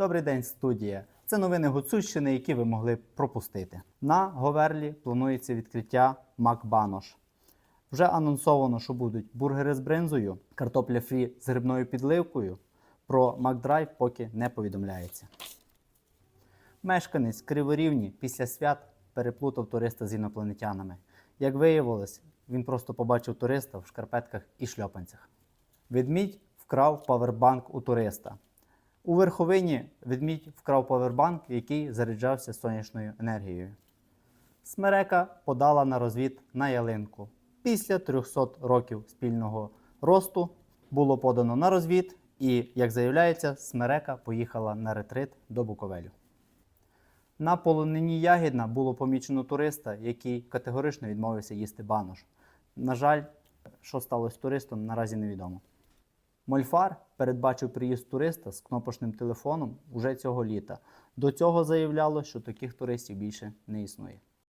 Добрий день, студія. Це новини Гуцульщини, які ви могли пропустити. На Говерлі планується відкриття Макбанош. Вже анонсовано, що будуть бургери з бринзою, картопля фрі з грибною підливкою. Про Макдрайв поки не повідомляється. Мешканець Криворівні після свят переплутав туриста з інопланетянами. Як виявилось, він просто побачив туриста в шкарпетках і шльопанцях. Ведмідь вкрав павербанк у туриста. У верховині ведмідь вкрав павербанк, який заряджався сонячною енергією. Смерека подала на розвід на ялинку. Після 300 років спільного росту було подано на розвід, і, як заявляється, Смерека поїхала на ретрит до Буковелю. На полонині Ягідна було помічено туриста, який категорично відмовився їсти банош. На жаль, що сталося з туристом, наразі невідомо. Мольфар передбачив приїзд туриста з кнопочним телефоном уже цього літа. До цього заявляло, що таких туристів більше не існує.